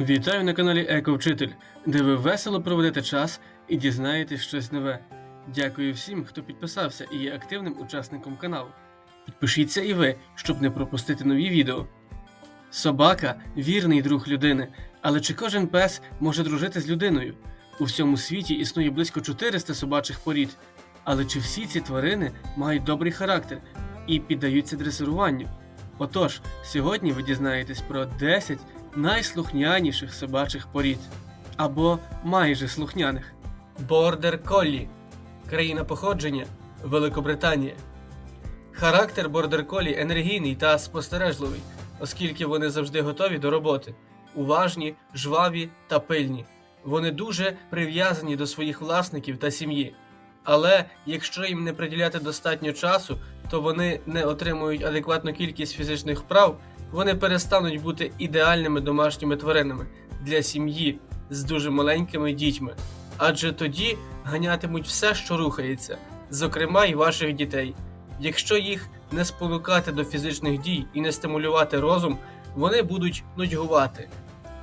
Вітаю на каналі Еко-Вчитель, де ви весело проведете час і дізнаєтесь щось нове. Дякую всім, хто підписався і є активним учасником каналу. Підпишіться і ви, щоб не пропустити нові відео. Собака вірний друг людини, але чи кожен пес може дружити з людиною? У всьому світі існує близько 400 собачих порід. Але чи всі ці тварини мають добрий характер і піддаються дресируванню? Отож, сьогодні ви дізнаєтесь про 10 найслухняніших собачих порід або майже слухняних. Бордер Коллі. Країна походження Великобританія. Характер бордер колі енергійний та спостережливий, оскільки вони завжди готові до роботи, уважні, жваві та пильні. Вони дуже прив'язані до своїх власників та сім'ї. Але якщо їм не приділяти достатньо часу, то вони не отримують адекватну кількість фізичних вправ, вони перестануть бути ідеальними домашніми тваринами для сім'ї з дуже маленькими дітьми. Адже тоді ганятимуть все, що рухається, зокрема й ваших дітей. Якщо їх не спонукати до фізичних дій і не стимулювати розум, вони будуть нудьгувати,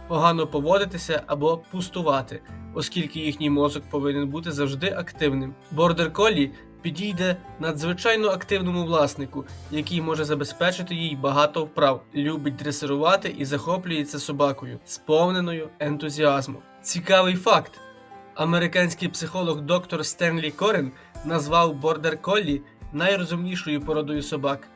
погано поводитися або пустувати, оскільки їхній мозок повинен бути завжди активним. Бордер колі підійде надзвичайно активному власнику, який може забезпечити їй багато вправ, любить дресирувати і захоплюється собакою, сповненою ентузіазму. Цікавий факт: американський психолог доктор Стенлі Корен назвав бордер коллі найрозумнішою породою собак,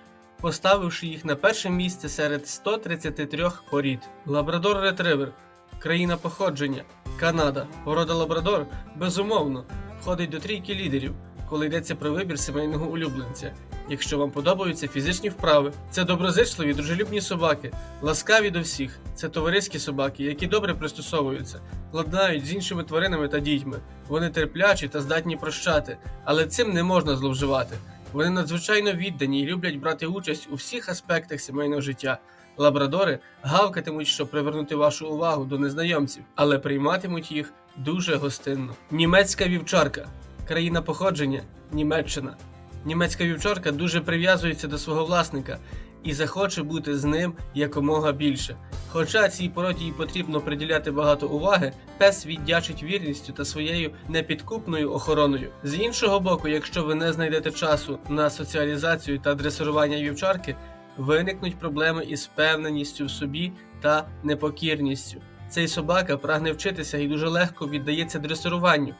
поставивши їх на перше місце серед 133 порід. Лабрадор ретривер, країна походження, Канада. Порода Лабрадор, безумовно, входить до трійки лідерів, коли йдеться про вибір сімейного улюбленця. Якщо вам подобаються фізичні вправи, це доброзичливі, дружелюбні собаки, ласкаві до всіх. Це товариські собаки, які добре пристосовуються, ладнають з іншими тваринами та дітьми. Вони терплячі та здатні прощати, але цим не можна зловживати. Вони надзвичайно віддані і люблять брати участь у всіх аспектах сімейного життя. Лабрадори гавкатимуть, щоб привернути вашу увагу до незнайомців, але прийматимуть їх дуже гостинно. Німецька вівчарка, країна походження Німеччина. Німецька вівчарка дуже прив'язується до свого власника і захоче бути з ним якомога більше. Хоча цій породі й потрібно приділяти багато уваги, пес віддячить вірністю та своєю непідкупною охороною. З іншого боку, якщо ви не знайдете часу на соціалізацію та дресирування вівчарки, виникнуть проблеми із впевненістю в собі та непокірністю. Цей собака прагне вчитися і дуже легко віддається дресируванню,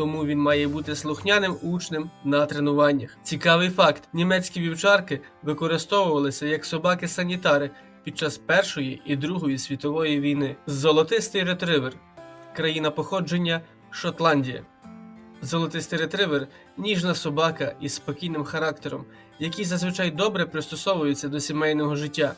тому він має бути слухняним учнем на тренуваннях. Цікавий факт: німецькі вівчарки використовувалися як собаки-санітари під час Першої і Другої світової війни. Золотистий ретривер, країна походження Шотландія. Золотистий ретривер ніжна собака із спокійним характером, які зазвичай добре пристосовуються до сімейного життя.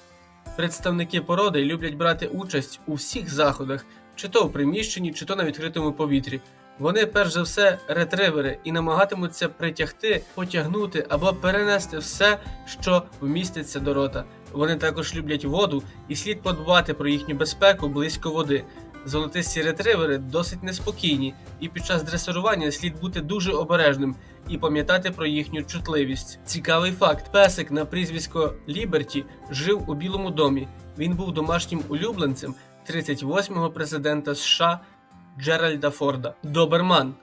Представники породи люблять брати участь у всіх заходах, чи то в приміщенні, чи то на відкритому повітрі. Вони перш за все ретривери і намагатимуться притягти, потягнути або перенести все, що вміститься до рота. Вони також люблять воду і слід подбати про їхню безпеку близько води. Золотисті ретривери досить неспокійні, і під час дресирування слід бути дуже обережним і пам'ятати про їхню чутливість. Цікавий факт: песик на прізвисько Ліберті жив у Білому домі. Він був домашнім улюбленцем 38-го президента США Джеральда Форда. Доберман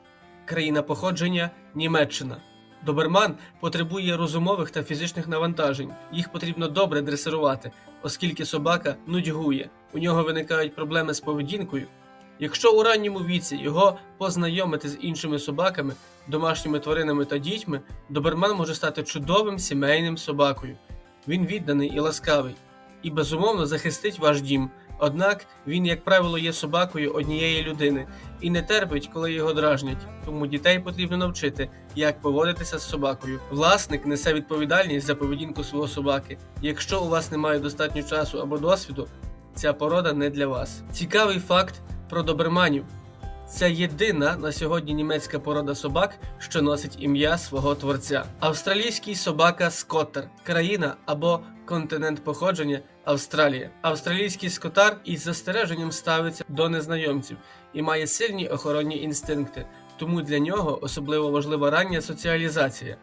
країна походження Німеччина. Доберман потребує розумових та фізичних навантажень. Їх потрібно добре дресирувати, оскільки собака нудьгує. У нього виникають проблеми з поведінкою. Якщо у ранньому віці його познайомити з іншими собаками, домашніми тваринами та дітьми, доберман може стати чудовим сімейним собакою. Він відданий і ласкавий, і безумовно захистить ваш дім. Однак він, як правило, є собакою однієї людини і не терпить, коли його дражнять. Тому дітей потрібно навчити, як поводитися з собакою. Власник несе відповідальність за поведінку свого собаки. Якщо у вас немає достатньо часу або досвіду, ця порода не для вас. Цікавий факт про доберманів. Це єдина на сьогодні німецька порода собак, що носить ім'я свого творця. Австралійський собака Скоттер, країна або континент походження Австралія. Австралійський скотар із застереженням ставиться до незнайомців і має сильні охоронні інстинкти, тому для нього особливо важлива рання соціалізація.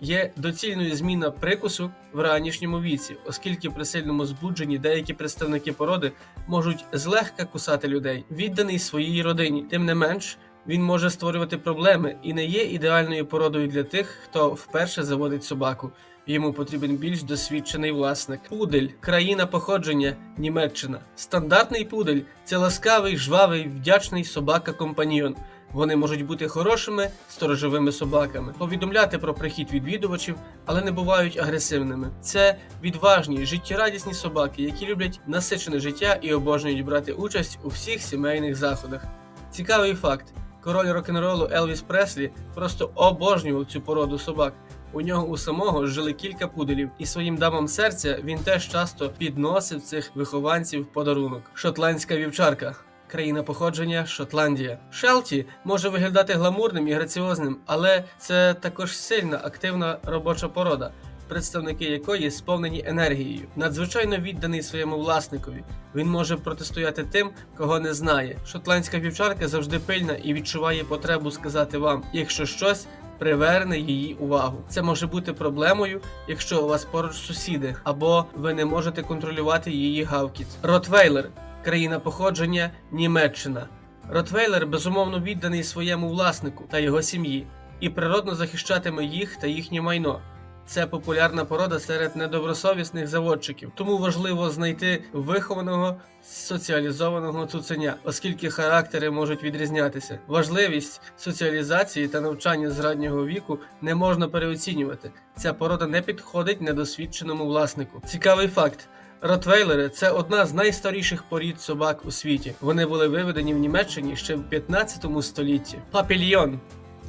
Є доцільною зміна прикусу в ранішньому віці, оскільки при сильному збудженні деякі представники породи можуть злегка кусати людей, відданий своїй родині. Тим не менш, він може створювати проблеми і не є ідеальною породою для тих, хто вперше заводить собаку. Йому потрібен більш досвідчений власник. Пудель, країна походження, Німеччина. Стандартний пудель це ласкавий, жвавий, вдячний собака-компаньйон. Вони можуть бути хорошими сторожовими собаками, повідомляти про прихід відвідувачів, але не бувають агресивними. Це відважні, життєрадісні собаки, які люблять насичене життя і обожнюють брати участь у всіх сімейних заходах. Цікавий факт: король рок-н-ролу Елвіс Преслі просто обожнював цю породу собак. У нього у самого жили кілька пуделів, і своїм дамам серця він теж часто підносив цих вихованців в подарунок. Шотландська вівчарка. Країна походження Шотландія. Шелті може виглядати гламурним і граціозним, але це також сильна активна робоча порода, представники якої сповнені енергією. Надзвичайно відданий своєму власникові. Він може протистояти тим, кого не знає. Шотландська вівчарка завжди пильна і відчуває потребу сказати вам, якщо щось. Приверне її увагу. Це може бути проблемою, якщо у вас поруч сусіди, або ви не можете контролювати її гавкіт. Ротвейлер країна походження Німеччина. Ротвейлер безумовно відданий своєму власнику та його сім'ї і природно захищатиме їх та їхнє майно. Це популярна порода серед недобросовісних заводчиків, тому важливо знайти вихованого соціалізованого цуценя, оскільки характери можуть відрізнятися. Важливість соціалізації та навчання з раннього віку не можна переоцінювати. Ця порода не підходить недосвідченому власнику. Цікавий факт. Ротвейлери це одна з найстаріших порід собак у світі. Вони були виведені в Німеччині ще в 15 столітті. Папільйон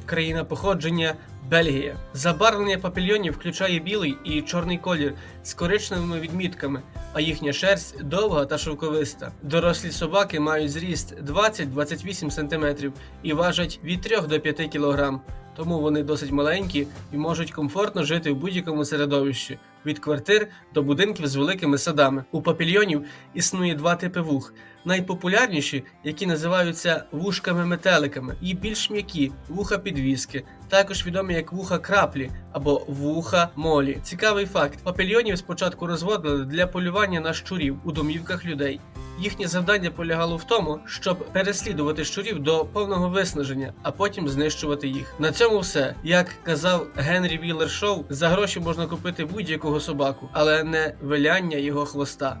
країна походження Бельгія. Забарвлення папільйонів включає білий і чорний колір з коричневими відмітками, а їхня шерсть довга та шовковиста. Дорослі собаки мають зріст 20-28 см і важать від 3 до 5 кг. Тому вони досить маленькі і можуть комфортно жити в будь-якому середовищі від квартир до будинків з великими садами. У папільйонів існує два типи вух. Найпопулярніші, які називаються вушками-метеликами, і більш м'які вуха підвіски, також відомі як вуха краплі або вуха молі. Цікавий факт: папільйонів спочатку розводили для полювання на щурів у домівках людей. Їхнє завдання полягало в тому, щоб переслідувати щурів до повного виснаження, а потім знищувати їх. На цьому все. Як казав Генрі Віллер Шоу, за гроші можна купити будь-якого собаку, але не виляння його хвоста.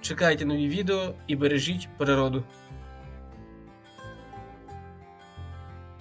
Чекайте нові відео і бережіть природу.